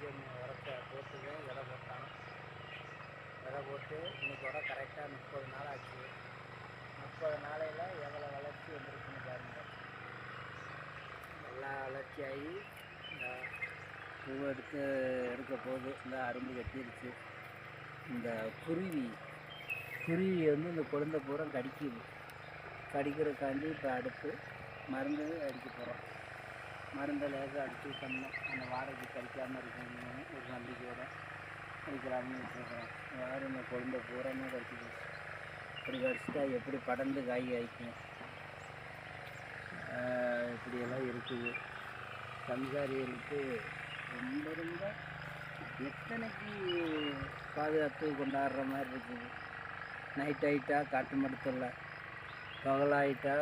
BGM உரத்தை போட்டு விலை போட்டான் விலை போட்டு இன்றைக்கோட கரெக்டாக முப்பது நாள் ஆச்சு. முப்பது நாளையில் எவ்வளோ வளர்ச்சி வந்துருக்குன்னு பாருங்கள் நல்லா வளர்ச்சி ஆகி இந்த பூவை எடுத்து எடுக்க போகுது. இந்த அரும்பு கட்டிருச்சு. இந்த குருவி குருவி வந்து இந்த குழந்தை பூரா கடிக்குது. கடிக்கிறதுக்காண்டி இப்போ அடுத்து மருந்து அடிக்க போகிறோம் மருந்தை அடித்து அடிச்சு அந்த வாடகை கழிக்காமல் இருக்கணும்னு ஒரு நம்பிக்கையோடு அடிக்கலாம்னு வச்சுருக்கிறோம் யாரும் இந்த குழந்தை பூராமே கடிச்சிது இப்படி கடிச்சிட்டா எப்படி படர்ந்து காய் காய்க்கும் இப்படியெல்லாம் இருக்குது. சம்சாரிகளுக்கு ரொம்ப ரொம்ப எத்தனைக்கு பாதுகாத்து கொண்டாடுற மாதிரி இருக்குது? நைட் ஆகிட்டா காட்டு மடு பகலாயிட்டா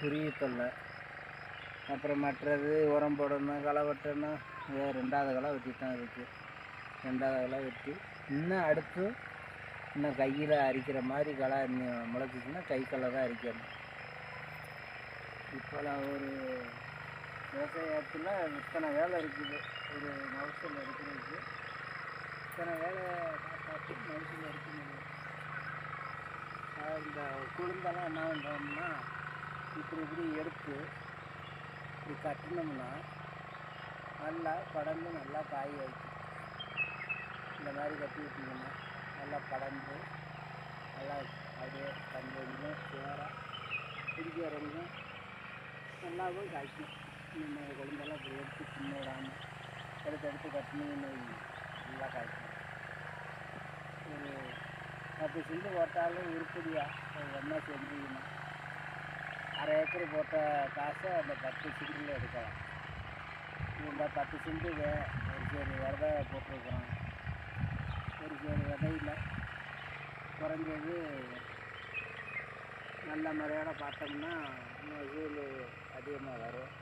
குருவி தொல்லை. அப்புறம் மற்றது உரம் போடணும் களை வெட்டணும். இது ரெண்டாவது களை வெட்டி தான் இருக்குது ரெண்டாவது களை வெட்டி இன்னும் அடுத்து இன்னும் கையில் அரிக்கிற மாதிரி களை இன்னும் முளைச்சிச்சின்னா கை களை தான் அரிக்கணும். இப்போலாம் ஒரு விவசாயத்தில் இத்தனை வேலை இருக்குது. ஒரு மகசூல் இருக்கிறதுக்கு இத்தனை வேலை பார்த்து மகசூல் எடுக்க இந்த குழுந்தெல்லாம் என்ன பண்ணுறோம்னா இப்படி இப்படி எடுத்து இப்படி கட்டினோம்னா நல்லா படந்து நல்லா காய் வைக்கும் இந்த மாதிரி கட்டி விட்டிங்கன்னா நல்லா படந்து நல்லா அப்படியே கண் கொஞ்சம் சேராக பிடிக்க வரைக்கும் நல்லாவும் காய்க்கும். நம்ம குழம்பெல்லாம் இப்படி எடுத்து சின்ன விடாமல் எடுத்து எடுத்து கட்டினீங்கன்னு நல்லா காய்க்கும். ஒரு பத்து செண்டு போட்டாலும் உருப்படியாக ஒன்றா செஞ்சீங்கன்னா அரை ஏக்கர் போட்ட காசை அந்த பத்து சிங்கில் எடுக்கலாம். இந்த பத்து செண்டு ஒரு சேரு விதை போட்டிருக்கிறோம். ஒரு சேரு விதையில் குறைஞ்சது நல்ல முறையோட பார்த்தோம்னா மகசூல் அதிகமாக வரும்.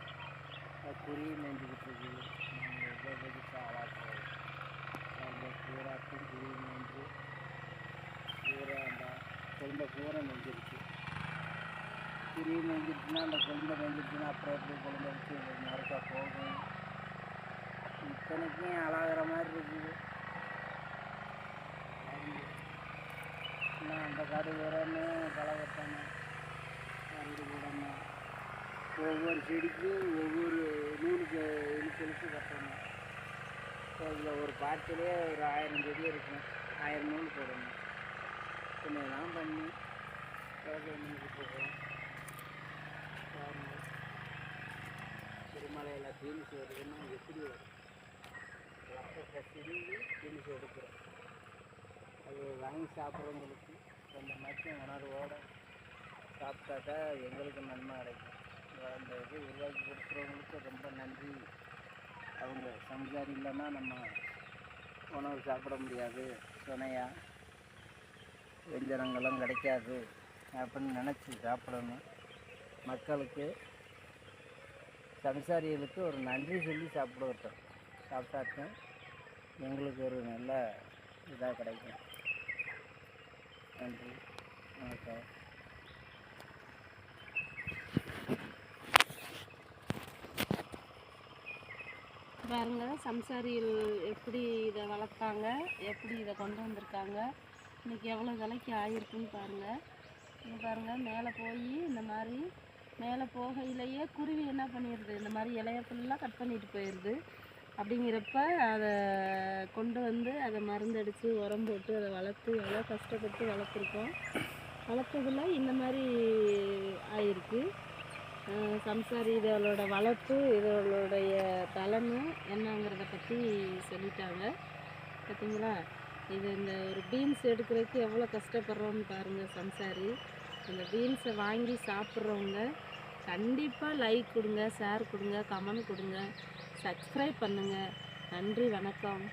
குறி குருவி மேய்ஞ்சிக்கிட்டு இருக்குது புதுசாக வளர்க்குறது அந்த பூராக்கும் குருவி மேய்ஞ்சு பூரா அந்த குடும்ப பூரா மேய்ஞ்சிருச்சு. திரும்பி மேய்ஞ்சிருச்சுன்னா அந்த குழந்தை மேய்ஞ்சிருச்சுன்னா அப்புறம் எப்படி குழந்தை வச்சு மறுக்கா போகும்? இத்தனைக்கும் அழகிற மாதிரி இருக்குது. நான் அந்த காடு உரமே களை வெட்டணும் மருந்து போடணும் ஒவ்வொரு செடிக்கும் ஒவ்வொரு நூலுக்கு இழுத்து இழுத்து கட்டணும். இப்போ இதில் ஒரு பாட்டிலே ஒரு ஆயிரம் செடி இருக்கும். ஆயிரம் நூல் போடணும். இதெல்லாம் பண்ணி விவசாயம் பண்ணிக்கிட்டு இருக்கோம் காரணம் திருமலையில் தீமிசு வருதுன்னா எப்படி வரும் லட்சத்தை சிரிஞ்சு எடுக்கிறோம் அது வாங்கி சாப்பிட்றவங்களுக்கு கொஞ்சம் மட்டும் உணர்வோடு சாப்பிட்டாக்கா எங்களுக்கு நன்மை கிடைக்கும் அந்த இது உருவாக்கி கொடுக்குறவங்களுக்கு ரொம்ப நன்றி அவங்க சம்சாரி இல்லைன்னா நம்ம உணவு சாப்பிட முடியாது துணையாக வெஞ்சனங்களும் கிடைக்காது அப்படின்னு நினச்சி சாப்பிடணும் மக்களுக்கு சம்சாரிகளுக்கு ஒரு நன்றி சொல்லி சாப்பிடுவோம் சாப்பிட்டாட்டும் எங்களுக்கு ஒரு நல்ல இதாக கிடைக்கும். நன்றி. வணக்கம். பாருங்க சம்சாரிகள் எப்படி இதை வளர்த்தாங்க எப்படி இதை கொண்டு வந்திருக்காங்க இன்னைக்கு எவ்வளோ விலைக்கு ஆகிருக்குன்னு பாருங்கள் இங்கே பாருங்கள் மேலே போய் இந்த மாதிரி மேலே போகையிலேயே குருவி என்ன பண்ணிடுது? இந்த மாதிரி இலைய ஃபுல்லாக கட் பண்ணிட்டு போயிடுது. அப்படிங்கிறப்ப அதை கொண்டு வந்து அதை மருந்தடித்து உரம் போட்டு அதை வளர்த்து எவ்வளோ கஷ்டப்பட்டு வளர்த்துருக்கோம். வளர்த்ததில் இந்த மாதிரி ஆயிருக்கு. சம்சாரி இதோட வளர்ப்பு இதோடைய பலனு என்னங்கிறத பற்றி சொல்லிட்டாங்க. பார்த்தீங்களா இது இந்த ஒரு பீன்ஸ் எடுக்கிறதுக்கு எவ்வளோ கஷ்டப்படுறோம்னு பாருங்கள் சம்சாரி. இந்த பீன்ஸை வாங்கி சாப்பிட்றவங்க கண்டிப்பாக லைக் கொடுங்க ஷேர் கொடுங்க கமெண்ட் கொடுங்க சப்ஸ்கிரைப் பண்ணுங்கள் நன்றி வணக்கம்.